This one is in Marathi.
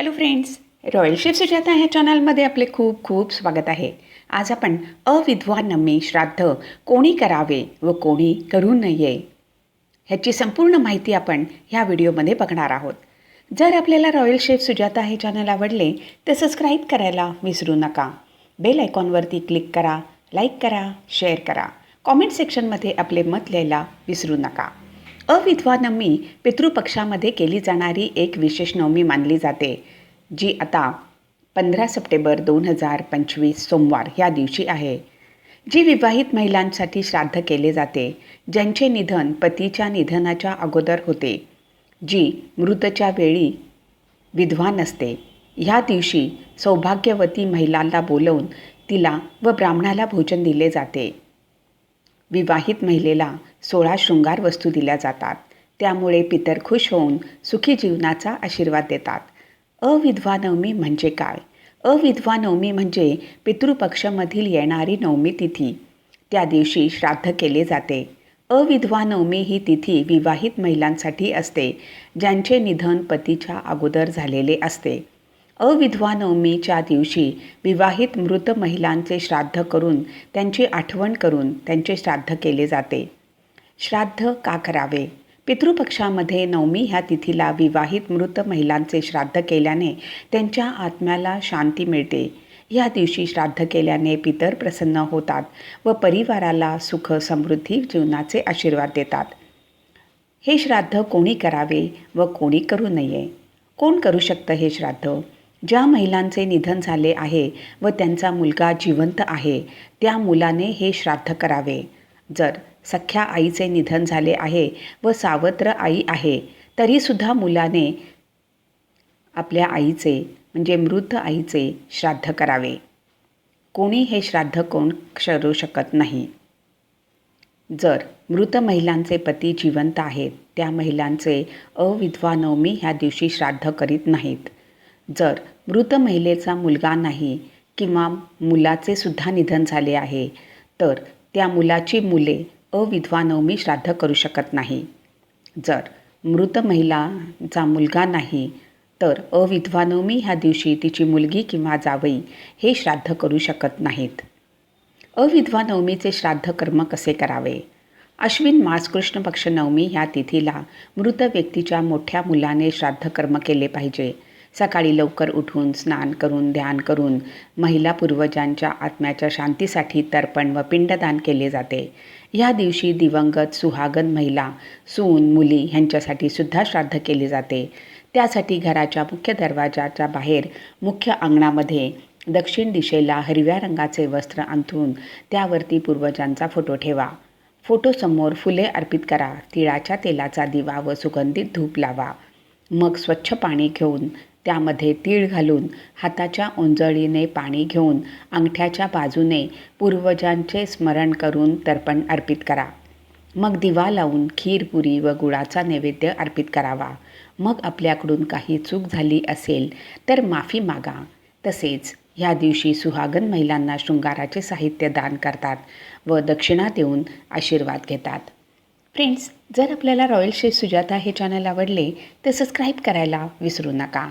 Hello friends royal chef Sujata ह्या चॅनलमध्ये आपले खूप खूप स्वागत आहे. आज आपण अविद्वानमे श्राद्ध कोणी करावे व कोणी करू नये ह्याची संपूर्ण माहिती आपण ह्या व्हिडिओमध्ये बघणार आहोत. जर आपल्याला रॉयल शेफ सुजाता हे चॅनल आवडले तर सबस्क्राईब करायला विसरू नका. बेल आयकॉनवरती क्लिक करा लाईक करा शेअर करा. कॉमेंट सेक्शनमध्ये आपले मत लिहायला विसरू नका. अविधवा नवमी पितृपक्षामध्ये केली जाणारी एक विशेष नवमी मानली जाते जी आता पंधरा सप्टेंबर दोन हजार पंचवीस सोमवार ह्या दिवशी आहे. जी विवाहित महिलांसाठी श्राद्ध केले जाते ज्यांचे निधन पतीच्या निधनाच्या अगोदर होते जी मृतच्या वेळी विधवा नसते ह्या दिवशी सौभाग्यवती महिलांना बोलवून तिला व ब्राह्मणाला भोजन दिले जाते. विवाहित महिलेला सोळा शृंगार वस्तू दिल्या जातात. त्यामुळे पितर खुश होऊन सुखी जीवनाचा आशीर्वाद देतात. अविधवा नवमी म्हणजे काय? अविधवा नवमी म्हणजे पितृपक्षमधील येणारी नवमी तिथी. त्या दिवशी श्राद्ध केले जाते. अविधवा नवमी ही तिथी विवाहित महिलांसाठी असते ज्यांचे निधन पतीच्या अगोदर झालेले असते. अविधवा नवमीच्या दिवशी विवाहित मृत महिलांचे श्राद्ध करून त्यांची आठवण करून त्यांचे श्राद्ध केले जाते. श्राद्ध का करावे? पितृपक्षामध्ये नवमी ह्या तिथीला विवाहित मृत महिलांचे श्राद्ध केल्याने त्यांच्या आत्म्याला शांती मिळते. या दिवशी श्राद्ध केल्याने पितर प्रसन्न होतात व परिवाराला सुख समृद्धी जीवनाचे आशीर्वाद देतात. हे श्राद्ध कोणी करावे व कोणी करू नये? कोण करू शकतं हे श्राद्ध? ज्या महिलांचे निधन झाले आहे व त्यांचा मुलगा जिवंत आहे त्या मुलाने हे श्राद्ध करावे. जर सख्या आईचे निधन झाले आहे व सावत्र आई आहे तरीसुद्धा मुलाने आपल्या आईचे म्हणजे मृत आईचे श्राद्ध करावे. कोणी हे श्राद्ध कोण करू शकत नाही. जर मृत महिलांचे पती जिवंत आहेत त्या महिलांचे अविधवा नवमी ह्या दिवशी श्राद्ध करीत नाहीत. जर मृत महिलेचा मुलगा नाही किंवा मुलाचे सुद्धा निधन झाले आहे तर त्या मुलाची मुले अविधवा नवमी श्राद्ध करू शकत नाही. जर मृत महिलाचा मुलगा नाही तर अविधवा नवमी ह्या दिवशी तिची मुलगी किंवा जावई हे श्राद्ध करू शकत नाहीत. अविधवा नवमीचे श्राद्ध कर्म कसे करावे? अश्विन मास कृष्ण पक्ष नवमी ह्या तिथीला मृत व्यक्तीच्या मोठ्या मुलाने श्राद्ध कर्म केले पाहिजे. सकाळी लवकर उठून स्नान करून ध्यान करून महिला पूर्वजांच्या आत्म्याच्या शांतीसाठी तर्पण व पिंडदान केले जाते. या दिवशी दिवंगत सुहागन महिला सून मुली ह्यांच्यासाठी सुद्धा श्राद्ध केले जाते. त्यासाठी घराच्या मुख्य दरवाजाच्या बाहेर मुख्य अंगणामध्ये दक्षिण दिशेला हिरव्या रंगाचे वस्त्र अंथरून त्यावरती पूर्वजांचा फोटो ठेवा. फोटोसमोर फुले अर्पित करा तिळाच्या तेलाचा दिवा व सुगंधित धूप लावा. मग स्वच्छ पाणी घेऊन त्यामध्ये तीळ घालून हाताच्या ओंजळीने पाणी घेऊन अंगठ्याच्या बाजूने पूर्वजांचे स्मरण करून तर्पण अर्पित करा. मग दिवा लावून खीरपुरी व गुळाचा नैवेद्य अर्पित करावा. मग आपल्याकडून काही चूक झाली असेल तर माफी मागा. तसेच ह्या दिवशी सुहागन महिलांना शृंगाराचे साहित्य दान करतात व दक्षिणा देऊन आशीर्वाद घेतात. फ्रेंड्स जर आपल्याला रॉयल शेफ सुजाता हे चॅनल आवडले तर सबस्क्राईब करायला विसरू नका.